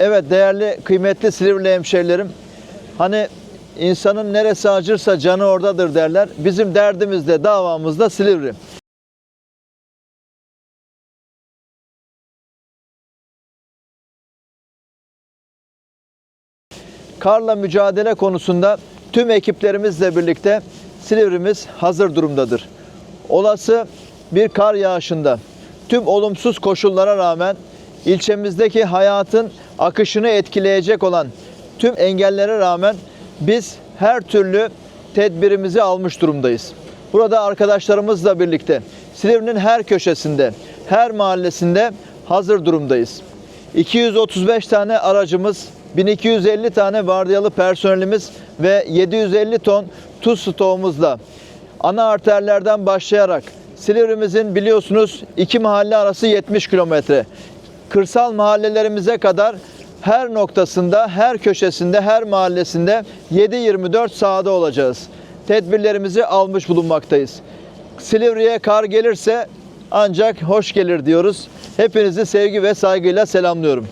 Evet değerli kıymetli Silivri hemşehrilerim. Hani insanın neresi acırsa canı oradadır derler. Bizim derdimiz de davamız da Silivri. Karla mücadele konusunda tüm ekiplerimizle birlikte Silivri'miz hazır durumdadır. Olası bir kar yağışında tüm olumsuz koşullara rağmen ilçemizdeki hayatın akışını etkileyecek olan tüm engellere rağmen biz her türlü tedbirimizi almış durumdayız. Burada arkadaşlarımızla birlikte Silivri'nin her köşesinde, her mahallesinde hazır durumdayız. 235 tane aracımız, 1250 tane vardiyalı personelimiz ve 750 ton tuz stoğumuzla ana arterlerden başlayarak Silivri'mizin biliyorsunuz iki mahalle arası 70 kilometre. Kırsal mahallelerimize kadar her noktasında, her köşesinde, her mahallesinde 7-24 sahada olacağız. Tedbirlerimizi almış bulunmaktayız. Silivri'ye kar gelirse ancak hoş gelir diyoruz. Hepinizi sevgi ve saygıyla selamlıyorum.